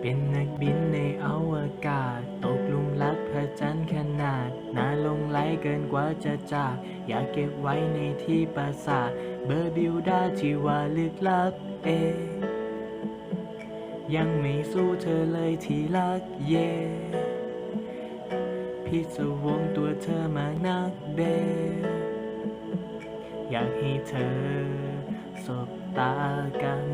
เป็นนักบินในอวกาศ ตกลุมรักพระจันทร์ขนาดน่าลงไหลเกินกว่าจะจาก อยากเก็บไว้ในที่ปราสาทเบอร์บิวดาที่ว่าลึกลับเอ ยังไม่สู้เธอเลยที่รักเย่พิศวงตัวเธอมานักเบ อยากให้เธอสบตากัน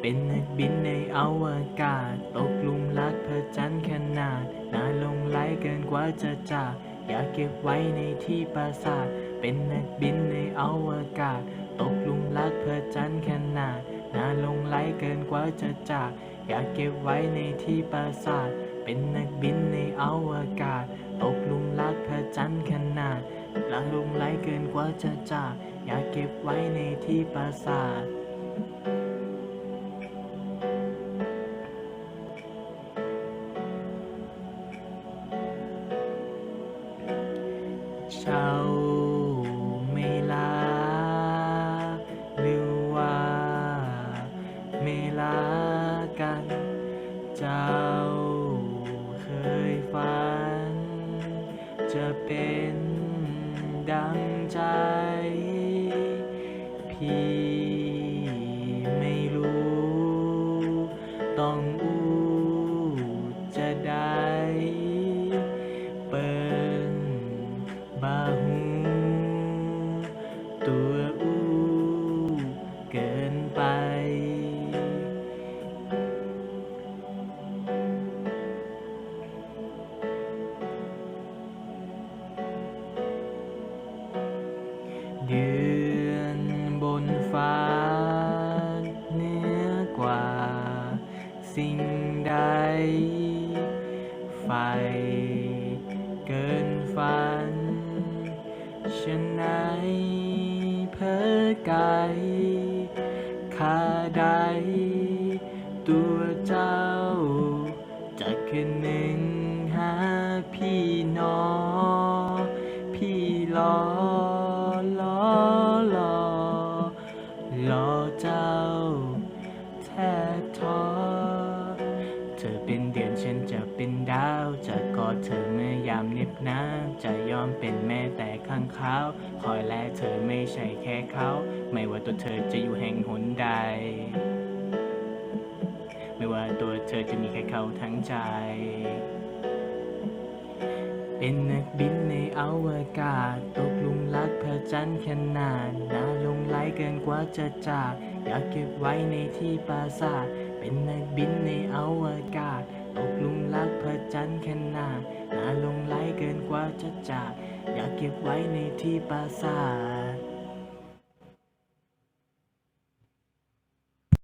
เป็นนักบินในอวกาศ ตกหลุมรักพระจันทร์ขนาดน่าหลงไหลเกินกว่าจะจากอยากเก็บไว้ในที่ปราสาท เป็นนักบินในอวกาศ ตกหลุมรักพระจันทร์ขนาดน่าหลงไหลเกินกว่าจะจากอยากเก็บไว้ในที่ปราสาท เป็นนักบินในอวกาศ ตกหลุมรักพระจันทร์ขนาดน่าหลงไหลเกินกว่าจะจากอยากเก็บไว้ในที่ปราสาท เจ้าไม่ลา หรือว่าไม่ลากัน เจ้าเคยฝัน จะเป็นดังใจ เดือนบนฟ้า เหนือกว่า สิ่งใด ไฟเกินฝัน ฉันไหนเพ้อไกายข้าใด ตัวเจ้า จะคืนหนึ่งหาพี่น้องพี่รอ เธอเป็นเดือนฉันจะเป็นดาว จะกอดเธอเมื่อยามเหน็บหนาวจะยอมเป็นแม่แต่ข้างเขาคอยแลเธอไม่ใช่แค่เขา ไม่ว่าตัวเธอจะอยู่แห่งหนใด ไม่ว่าตัวเธอจะมีแค่เขาทั้งใจ เป็นนักบินในอวกาศ ตกหลุมรักพระจันทร์ขนาดน่าหลงไหลเกินกว่าจะจาก อยากเก็บไว้ในที่ปราสาท เป็นนักบินในอวกาศ ตกหลุมรักพระจันทร์ขนาดน่าหลงไหลเกินกว่าจะจาก อยากเก็บไว้ในที่ปราสาท